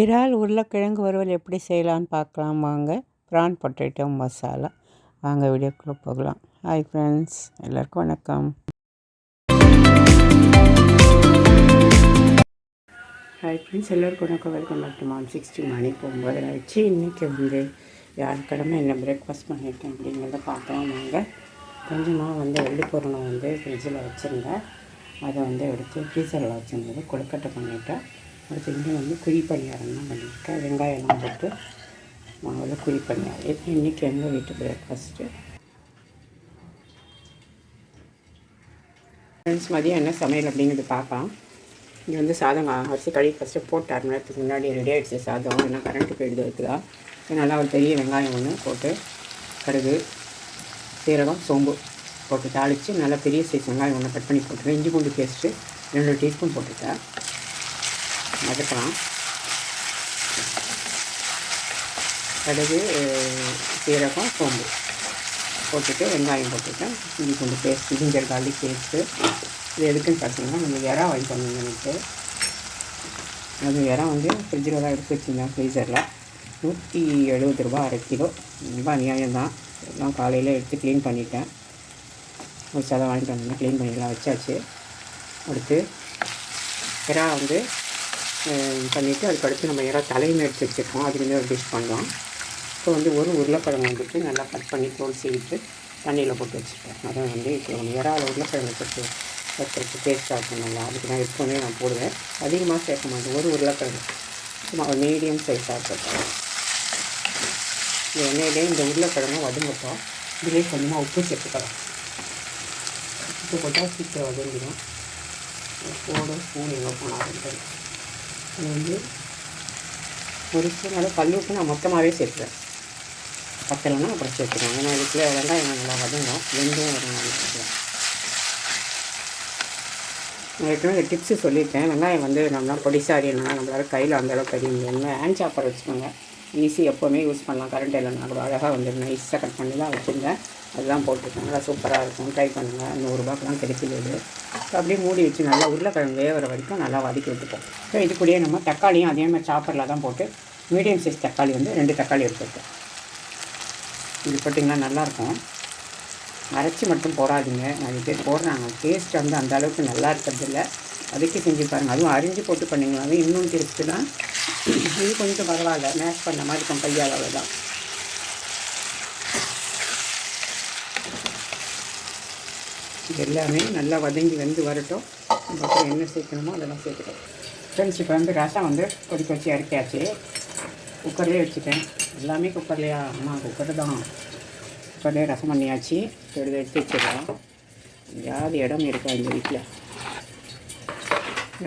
இறால் உருளைக்கிழங்கு வறுவல் எப்படி செய்யலான்னு பார்க்கலாம் வாங்க. Prawn potato masala. வாங்க வீடியோக்குள்ளே போகலாம். ஹாய் ஃப்ரெண்ட்ஸ் எல்லாருக்கும் வணக்கம். ஹாய் ஃப்ரெண்ட்ஸ் எல்லாருக்கும் வணக்கம். Welcome back to mom sixty மணி போகும்போது வச்சு இன்றைக்கி வந்து யாருக்கிழமை என்ன பிரேக்ஃபாஸ்ட் பண்ணியிருக்கேன் அப்படிங்கிறத பார்க்கலாம் வாங்க. கொஞ்சமாக வந்து வெள்ளி பொருளை வந்து ஃப்ரிட்ஜில் வச்சுருந்தேன். அதை வந்து எடுத்து ஃப்ரீசரில் வச்சுருந்தது. கொழுக்கட்டை பண்ணிவிட்டேன் அடுத்து இங்கே வந்து குழி பணியாரம் தான் பண்ணியிருக்கேன் வெங்காயம்லாம் போட்டு மாவில் குழி பணியாரம். இது இன்றைக்கி எங்கள் வீட்டு பிரேக்ஃபாஸ்ட்டு ஃப்ரெண்ட்ஸ் மதியம் என்ன சமையல் அப்படிங்கிறது பார்க்கலாம். இங்கே வந்து சாதம் அரிசி கழுவி ஃபஸ்ட்டு போட்டு அரை நேரத்துக்கு முன்னாடி ரெடி ஆகிடுச்சு சாதம். ஏன்னா கரண்ட்டு போயிடுது இருக்குதா? நல்லா ஒரு பெரிய வெங்காயம் ஒன்று போட்டு கடுகு சீரகம் சோம்பு போட்டு தாளித்து நல்லா பெரிய சைஸ் வெங்காயம் ஒன்று கட் பண்ணி போட்டுருக்கேன். இஞ்சி பூண்டு பேஸ்ட்டு ரெண்டு டீஸ்பூன் போட்டுருக்கேன். வதக்கலாம். கடுகு சீரகம் சோம்பு போட்டுட்டு வெங்காயம் போட்டுட்டேன் இஞ்சி பூண்டு பேஸ்ட் ஜிஞ்சர் கார்லிக் பேஸ்ட்டு இது எதுக்குன்னு பார்த்தீங்கன்னா நம்ம இறா வாங்கிட்டு வந்தோம் எனக்கு அது இறா வந்து ஃப்ரிட்ஜில் தான் எடுத்து வச்சுருந்தேன் ஃப்ரீசரில் நூற்றி எழுபது ரூபா அரை கிலோ. ரொம்ப அநியாயம் தான். எல்லாம் காலையில் எடுத்து க்ளீன் பண்ணிட்டேன். ஒரு சதை வாங்கிட்டு வந்தேன். க்ளீன் பண்ணிடலாம் வச்சாச்சு. அடுத்து இறா வந்து பண்ணிவிட்டு அதுக்கடுத்து நம்ம யாராவது தலையுமே எடுத்து வச்சுருக்கோம். அதுலேருந்து ஒரு டிஷ் பண்ணோம் இப்போ வந்து ஒரு உருளைக்கிழங்கு வந்துட்டு நல்லா கட் பண்ணி தோல் சீவிட்டு தண்ணியில் போட்டு வச்சுருக்கேன். அதை வந்து இப்போ நம்ம இறால் உருளைக்கிழங்கு போட்டு வைக்கிறதுக்கு டேஸ்ட்டாக இருக்கும் நல்லா. அதுக்கு நான் எப்போவுமே நான் போடுவேன். அதிகமாக சேர்க்க மாட்டேன். ஒரு உருளைக்கிழங்கு. சும்மா ஒரு மீடியம் சைஸாக இருக்கட்டும். இந்த எண்ணெயிலே இந்த உருளைக்கிழங்கு வதங்கட்டும். இதிலே கொஞ்சமாக உப்பு சேர்த்துக்கலாம். உப்பு போட்டால் சீக்கிரம் வதங்கிடும். போட ஸ்பூன் எங்கே போனால் வந்து ஒரு ஸ்பூன் அளவு கல் உப்பு நான் மொத்தமாகவே சேர்த்துறேன். பத்தலைன்னா அப்புறம் சேர்த்துக்கலாம் ஏன்னா இதுக்குள்ளே வெங்காயம் நல்லா வதங்கும். வெந்தும் வரும் சேர்த்துக்கலாம் நான் ஏற்கனவே டிப்ஸு சொல்லியிருக்கேன். வெங்காயம் வந்து நம்ம பொடிசாரி என்னன்னா நம்மளால கையில் அந்தளவுக்கு கறி முடியாது ஹேண்ட் சாப்பர் வச்சுக்கோங்க. ஈஸி எப்போவுமே யூஸ் பண்ணலாம். கரண்ட் இல்லைன்னா கூட அழகாக வந்துடும் நைஸாக கட் பண்ணி தான் வச்சுருந்தேன். அதுதான் போட்டிருக்கேன். நல்லா சூப்பராக இருக்கும். ட்ரை பண்ணுங்கள் நூறுரூபாக்கெலாம் கிடைக்கிது அப்படியே மூடி வச்சு நல்லா உருளைக்கிழங்கு வேகிற வரைக்கும் நல்லா வதக்கி விட்டுப்போம். ஸோ இது கூடயே நம்ம தக்காளியும் அதே மாதிரி சாப்பரில் தான் போட்டு மீடியம் சைஸ் தக்காளி வந்து ரெண்டு தக்காளி எடுத்துருக்கேன் இது போட்டிங்கன்னா நல்லாயிருக்கும். அரைச்சி மட்டும் போடாதீங்க. நிறைய பேர் போடுறாங்க. டேஸ்ட் வந்து அந்த அளவுக்கு நல்லா இருக்கிறதில்ல அதுக்கு செஞ்சு பாருங்கள் அதுவும் அரிஞ்சு போட்டு பண்ணிங்கனாவே இன்னும் டேஸ்ட்டு தான் இது கொஞ்சம் பரவாயில்ல. மேஷ் பண்ண மாதிரி இருக்கும் கையால் அவ்வளோதான் எல்லாமே நல்லா வதங்கி வந்து வரட்டும். அப்புறம் என்ன சேர்க்கணுமோ அதெல்லாம் சேர்த்துட்டோம் ஃப்ரெண்ட்ஸ் இப்போ வந்து ரசம் வந்து கொதிக்க வச்சு இறக்கியாச்சு. குக்கர்லேயே வச்சுட்டேன். எல்லாமே குக்கர்லையா அம்மா குக்கர் தான். குக்கர்லேயே ரசம் பண்ணியாச்சு. எடுத்து எடுத்து வச்சிடலாம். யாரு இடம் இருக்கா இந்த வீட்டில்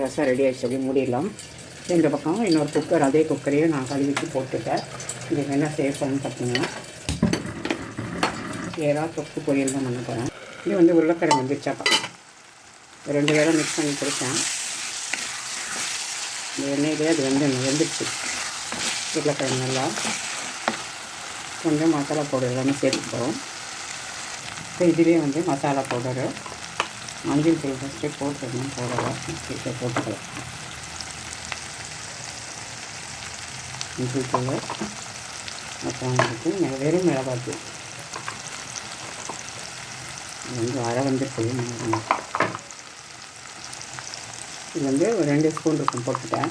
ரசம் ரெடி ஆகிடுச்சு அப்படியே மூடிடலாம். இந்த பக்கம் இன்னொரு குக்கர் அதே குக்கரையும் நான் கழுவிட்டு போட்டுட்டேன். இதுக்கு என்ன சேஃபான்னு பார்த்தீங்கன்னா ஏதாவது தொக்கு பொரியல் தான் பண்ண போகிறேன் இது வந்து உருளைக்கிழங்கு வந்துச்சாப்பா ரெண்டு பேரும் மிக்ஸ் பண்ணி கொடுத்தேன் இந்த எண்ணெயிலே அது வந்து வெந்துடுச்சு உருளைக்கிழங்கு நல்லா கொஞ்சம் மசாலா பவுடர் எல்லாமே சேர்த்துக்கிறோம் இப்போ இதுலேயே வந்து மசாலா பவுடரு மஞ்சள் தூள் ஃபஸ்ட்டு போட்டுக்கணும் பவுடரை போட்டுக்கலாம். மஞ்சள் தூள் அப்புறம் வந்துட்டு வெறும் மிளகாத்தூள். வந்து அரை வந்து இது வந்து ஒரு ரெண்டு ஸ்பூன் இருக்கும் போட்டுட்டேன்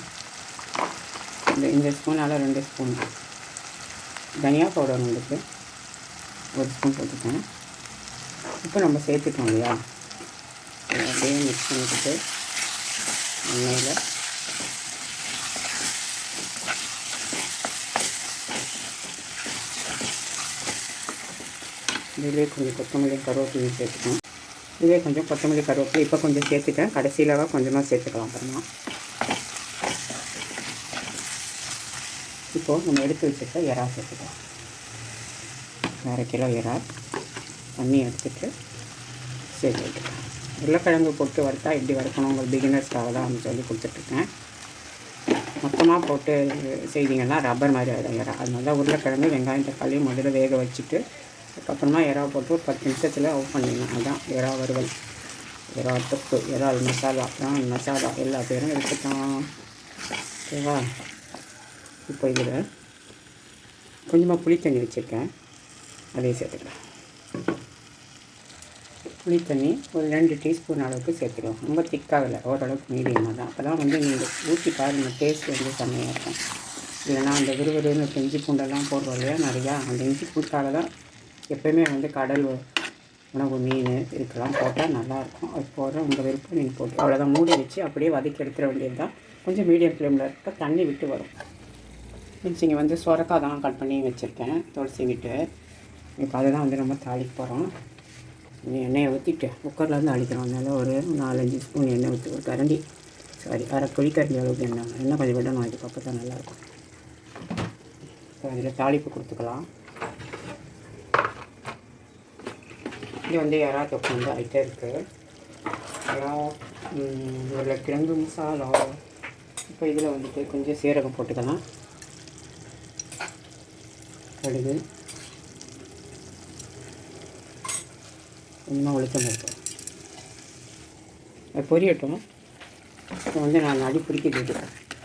இந்த இந்த ஸ்பூனால் ரெண்டு ஸ்பூன். தனியா பவுடர் வந்துட்டு ஒரு ஸ்பூன் போட்டுட்டேன். இப்போ நம்ம சேர்த்துட்டோம் இல்லையா? அப்படியே மிக்ஸ் பண்ணிக்கிட்டு எண்ணெயில் இதிலே கொஞ்சம் கொத்தமல்லி கருவேப்பிலை சேர்த்துக்கணும். இதே கொஞ்சம் கொத்தமல்லி கருவேப்பிலை இப்போ கொஞ்சம் சேர்த்துட்டேன் கடைசியில் கொஞ்சமாக சேர்த்துக்கலாம் அப்புறமா. இப்போது நம்ம எடுத்து வச்சுருக்க இறா சேர்த்துக்கலாம். அரை கிலோ இறா தண்ணி எடுத்துட்டு சேர்த்து வைக்கலாம் உருளைக்கிழங்கு போட்டு வறுத்தா எப்படி வறுக்கணும்? உங்கள் பிகினர்ஸ்க்காக தான் சொல்லி கொடுத்துட்ருக்கேன். மொத்தமாக போட்டு செய்தீங்கன்னா ரப்பர் மாதிரி ஆகிடும் இறா. அதனால உருளைக்கிழங்கு வெங்காயம் தக்காளி முதல்ல வேக வச்சுட்டு அதுக்கப்புறமா இறா போட்டு ஒரு பத்து நிமிஷத்தில் ஆஃப் பண்ணிடணும் அதுதான் இறா வறுவல். இறா தொப்பு இறால் மசாலா தான் மசாலா எல்லா பேரும் எடுத்துக்கலாம். ஓகேவா? இப்போ இதில் கொஞ்சமாக புளித்தண்ணி வச்சுருக்கேன். அதையும் சேர்த்துக்கலாம். புளித்தண்ணி ஒரு ரெண்டு டீஸ்பூன் அளவுக்கு சேர்த்துடுவோம் ரொம்ப திக்காகலை ஓரளவுக்கு மீடியமாக தான். அப்போ தான் வந்து நீங்கள் ஊற்றி பாருங்கள் டேஸ்ட் வந்து செம்மையாக இருக்கும். இல்லைன்னா அந்த விறுவிறுன்னு இஞ்சி பூண்டெல்லாம் போடுறோம் இல்லையா நிறையா. அந்த இஞ்சி பூண்டால தான் எப்போயுமே வந்து கடல் உணவு மீன் இதுக்கெல்லாம் போட்டால் நல்லாயிருக்கும். அது போடுற உங்கள் விருப்பம் நீங்கள் போட்டு அவ்வளோதான் மூடி வச்சு அப்படியே வதக்கி எடுத்துட வேண்டியது தான் கொஞ்சம் மீடியம் ஃப்ளேமில் இருக்க தண்ணி விட்டு வரும். மீன்ஸ் இங்கே வந்து சுரக்காய் தான் கட் பண்ணி வச்சுருக்கேன். துளசி விட்டு இப்போ அதை தான் வந்து நம்ம தாளிக்க போகிறோம் எண்ணெயை ஊற்றிட்டு குக்கரில் வந்து அடிக்கிறோம். அதனால் ஒரு நாலஞ்சு ஸ்பூன் எண்ணெய் ஊற்றி ஒரு கரண்டி சாரி அரை குழிக்கரண்டி அளவுக்கு எண்ணெய் எண்ணெய் கொஞ்சம் விடணும். இதுக்கப்புறம் தான் நல்லாயிருக்கும். இப்போ அதில் தாளிப்பு கொடுத்துக்கலாம். இது வந்து எறா தொக்கு வந்து ஆகிட்டே இருக்குது எறா உருளைக்கிழங்கு மசாலா இப்போ இதில் வந்துட்டு கொஞ்சம் சீரகம் போட்டுக்கலாம் கடுகு இன்னும் ஒழுக்கம் இருக்கும் அது பொரியட்டும் இப்போ வந்து நான் அடி பிடிக்கிட்டு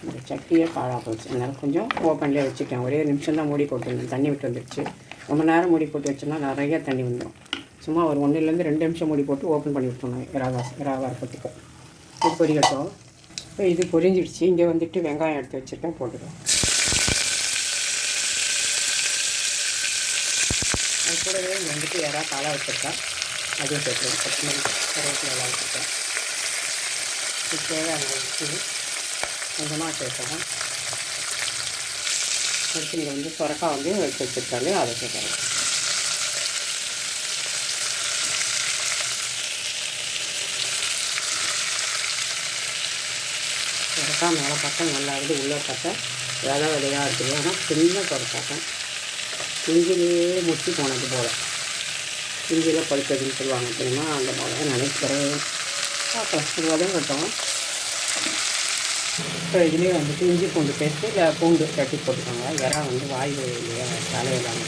இந்த சட்டியே பாழாக போச்சு அதனால் கொஞ்சம் ஓப்பன்லேயே வச்சுட்டேன் ஒரே நிமிஷம் தான் மூடி போட்டுருந்தேன் தண்ணி விட்டு வந்துடுச்சு ரொம்ப நேரம் மூடி போட்டு வச்சோன்னா நிறைய தண்ணி வந்துடும் சும்மா ஒரு ஒன்றுலேருந்து ரெண்டு நிமிஷம் மூடி போட்டு ஓப்பன் பண்ணி விட்டோம் ராவா ராவா இருப்பதுக்கு இது பொரியட்டும். இப்போ இது பொரிஞ்சிடுச்சு. இங்கே வந்துட்டு வெங்காயம் எடுத்து வச்சுருக்கேன். போட்டுக்கலாம். அது கூடவே இங்கே வந்துட்டு யாராவது தலை வச்சுருக்கேன். அதையும் பத்து கொத்தமல்லி கருவேப்பிலை எல்லாம் வச்சுருக்கேன். இது அங்கே வச்சு கொஞ்சமாக சேர்த்தேன் அடுத்து இங்கே வந்து சுரக்காய் வந்து வச்சு வச்சுருக்காங்க. அதை சேர்க்குறேன் பார்த்தா மேலே பார்த்தா நல்லா இருக்குது. உள்ளே பார்த்தா விதை விதையாக இருக்குது. ஆனால் சின்ன சுரக்காய் இஞ்சிலேயே முட்டி போனது போல். குஞ்சியில் பழுத்ததுன்னு சொல்லுவாங்க தெரியுமா? அந்த போல். நினைக்கிறேன் ப்ளஸ் ரூபா தான் கட்டும். இப்போ இதுலேயே வந்துட்டு இஞ்சி பூண்டு பேஸ்ட்டு இல்லை பூண்டு கட்டி போட்டுக்கோங்க. இறா வந்து வாய் இல்லையா? தலையெல்லாம்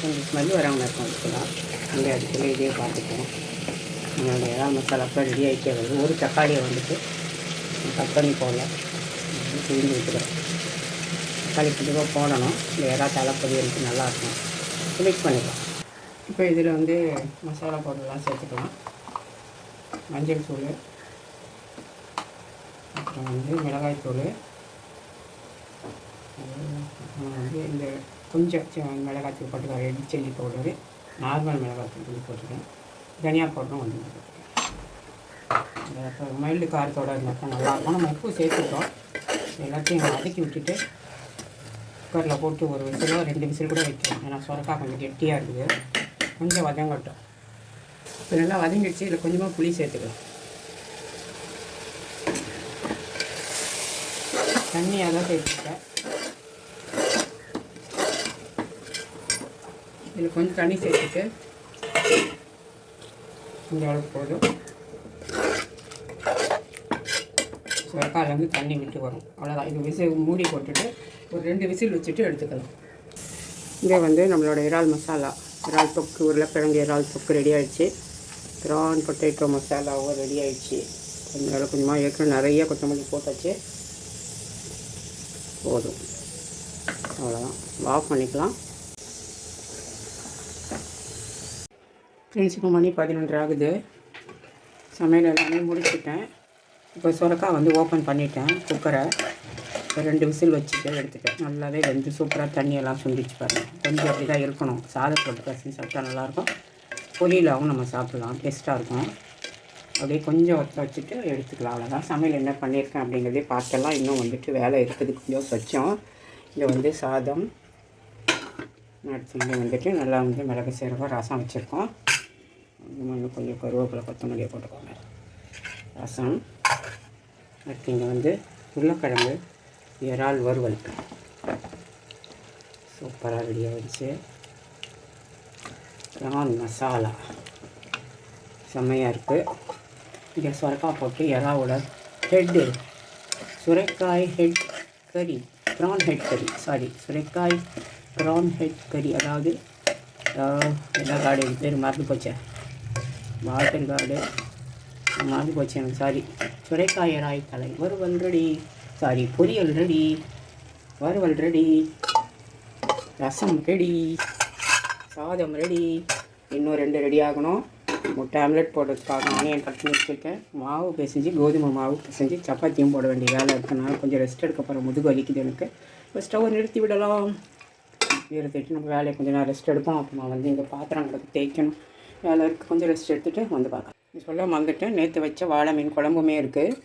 கொஞ்சம் ஸ்மெல் வராமல் இருக்கும். அதுக்கெல்லாம் அந்த இடத்துல இதே பார்த்துப்போம் நம்மளோட இறா மசாலா ரெடி ஆகிட்டே வருது. ஒரு தக்காளியை வந்துட்டு கட் பண்ணி போடல பிரிஞ்சு விட்டுக்கிறேன் தக்காளி கண்டிப்பாக போடணும் இந்த இறா தலை பொரியலுக்கு நல்லாயிருக்கும் மிக்ஸ் பண்ணிக்கலாம். இப்போ இதில் வந்து மசாலா பவுடர்லாம் சேர்த்துக்கலாம். மஞ்சள் தூள் அப்புறம் வந்து மிளகாய் தூள். அப்புறம் வந்து இந்த கொஞ்சம் மிளகாய் தூள் போட்டுக்கிறேன் ரெட் சில்லி பவுடரு நார்மல் மிளகாய் தூள் கொஞ்சம் போட்டுக்கிறேன் தனியா பவுடரும் வந்து போட்டுக்கிறேன் மைல்டு காரத்தோடு இருந்தால் நல்லாயிருக்கும் நம்ம உப்பு சேர்த்துட்டோம் எல்லாத்தையும் வதக்கி விட்டுட்டு குக்கரில் போட்டு ஒரு விசிலோ ரெண்டு விசில் கூட வைக்கலாம். ஏன்னா சுரக்கா கொஞ்சம் கெட்டியாக இருக்குது. கொஞ்சம் வதங்கட்டும். இப்போ நல்லா வதங்கிடுச்சு. இதில் கொஞ்சமாக புளி சேர்த்துக்கலாம். தண்ணியாக தான் சேர்த்துக்கிட்டேன் இதில் கொஞ்சம் தண்ணி சேர்த்துட்டு இந்த அளவுக்கு போதும். சுரக்காயிலேருந்து தண்ணி விட்டு வரும். அவ்வளோதான் இது விசில் மூடி போட்டுட்டு ஒரு ரெண்டு விசில் வச்சுட்டு எடுத்துக்கலாம். இங்கே வந்து நம்மளோட இறால் மசாலா. இறால் தொக்கு உருளைக்கிழங்கு இறால் தொக்கு ரெடி ஆகிடுச்சு ப்ரான் பொட்டேட்டோ மசாலாவும் ரெடி ஆகிடுச்சு கொஞ்சம் நேரம் கொஞ்சமாக ஏற்கனவே நிறைய கொத்தமல்லி போட்டாச்சு. போதும். அவ்வளோதான் ஆஃப் பண்ணிக்கலாம். ஃப்ரெண்ட்ஸ் இப்போ மணி பதினொன்று ஆகுது. சமையல் எல்லாமே முடிச்சுட்டேன். இப்போ சுரக்காய் வந்து ஓப்பன் பண்ணிட்டேன் குக்கரை ரெண்டு விசில் வச்சுட்டு எடுத்துட்டேன். நல்லாவே வெந்து சூப்பராக தண்ணியெல்லாம் சுண்டிச்சு பாருங்கள் கொஞ்சம் அப்படி தான் இருக்கணும். சாதத்தோட பசங்க சாப்பிட்டா நல்லாயிருக்கும். பொரியலாகவும் நம்ம சாப்பிட்லாம். டேஸ்ட்டாக இருக்கும். அப்படியே கொஞ்சம் ஒத்த வச்சுட்டு எடுத்துக்கலாம். அவ்வளோதான் சமையல் என்ன பண்ணியிருக்கேன் அப்படிங்கிறதே பார்த்தெல்லாம் இன்னும் வந்துட்டு வேலை இருக்குது கொஞ்சம் சொச்சம். இங்கே வந்து சாதம். அடுத்து இங்கே வந்துட்டு நல்லா வந்து மிளகு சீரகம் ரசம் வச்சுருக்கோம். இன்னும் கொஞ்சம் கருவேப்பிலை கொத்தமல்லியை போட்டுக்கோங்க. ரசம். அடுத்து இங்கே வந்து உருளைக்கிழங்கு இறால் வறுவல். சூப்பராக ரெடி வச்சு ப்ரான் மசாலா செம்மையாக இருக்குது இங்கே சுரக்காய் போட்டு இறாவோட ஹெட்டு சுரைக்காய் ஹெட் கறி ப்ரான் ஹெட் கறி சாரி சுரைக்காய் ப்ரான் ஹெட் கறி அதாவது எல்லா காடு? பேர் மறந்து போச்சேன் வாட்டர் காடு. மறந்து போச்சு எனக்கு. சாரி சுரைக்காய இறாய் தலை வறுவல் ரெடி சாரி பொரியல் ரெடி வறுவல் ரெடி ரசம் ரெடி சாதம் ரெடி இன்னும் ரெண்டு ரெடி ஆகணும். முட்டை ஆம்லெட் போடுறதுக்காக ஆனியன் கட் பண்ணி வச்சுருக்கேன். மாவு பிசைஞ்சு கோதுமை மாவு பிசைஞ்சு சப்பாத்தியும் போட வேண்டிய வேலை இருக்கனால கொஞ்சம் ரெஸ்ட் எடுக்க போகிறேன் முதுகு வலிக்குது எனக்கு. இப்போ ஸ்டவ் நிறுத்தி விடலாம். நிறுத்திட்டு நம்ம வேலையை கொஞ்சம் நேரம் ரெஸ்ட் எடுப்போம். அப்புறமா வந்து இந்த பாத்திரங்களுக்கு தேய்க்கணும். வேலை இருக்குது கொஞ்சம் ரெஸ்ட் எடுத்துகிட்டு வந்து பார்க்கலாம். சொல்ல வந்துட்டேன் நேற்று வச்ச வாழை மீன் குழம்புமே இருக்குது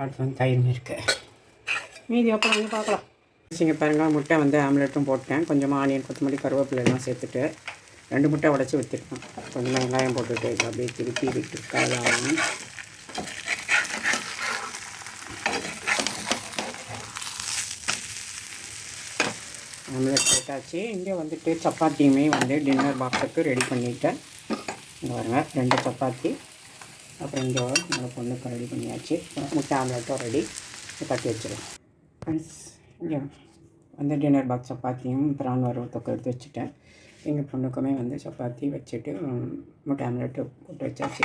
அடுத்து வந்து தயிரும் இருக்குது மீதி அப்புறம் வந்து பார்க்கலாம். இங்கே பாருங்கள் முட்டை வந்து ஆம்லெட்டும் போட்டேன். கொஞ்சமாக ஆனியன் கொத்தமல்லி கருவேப்பிலையெல்லாம் சேர்த்துட்டு ரெண்டு முட்டை உடச்சி வச்சுருக்கேன். கொஞ்சம் வெங்காயம் போட்டுட்டு அப்படியே திருப்பி விட்டு காலாம் ஆம்லெட் போட்டாச்சு. இங்கே வந்துட்டு சப்பாத்தியுமே வந்து டின்னர் பாக்ஸுக்கு ரெடி பண்ணிட்டேன். இங்கே பாருங்க ரெண்டு சப்பாத்தி அப்புறம் இங்கே என்னோடய பொண்ணுக்கு ரெடி பண்ணியாச்சு. முட்டை ஆம்லெட்டும் ரெடி கட்டி வச்சிடலாம். ஃப்ரெண்ட்ஸ் இங்கே வந்து டின்னர் பாக்ஸ் சப்பாத்தியும் பிரான் வறுவல் தொக்கு எடுத்து வச்சுட்டேன். எங்கள் பொண்ணுக்குமே வந்து சப்பாத்தி வச்சுட்டு முட்டை ஆம்லெட்டு போட்டு வச்சாச்சு.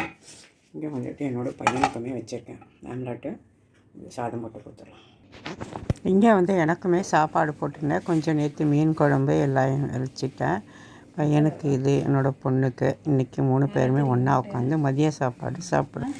இங்கே வந்துட்டு என்னோடய பையனுக்குமே வச்சுருக்கேன். ஆம்லெட்டு சாதம் போட்டு கொடுத்துடலாம். இங்கே வந்து எனக்குமே சாப்பாடு போட்டுருந்தேன் கொஞ்சம் நேற்று மீன் குழம்பு எல்லாம் வச்சுட்டேன் பையனுக்கு இது என்னோடய பொண்ணுக்கு. இன்றைக்கி மூணு பேருமே ஒன்றா உட்காந்து மதிய சாப்பாடு சாப்பிட்றோம்.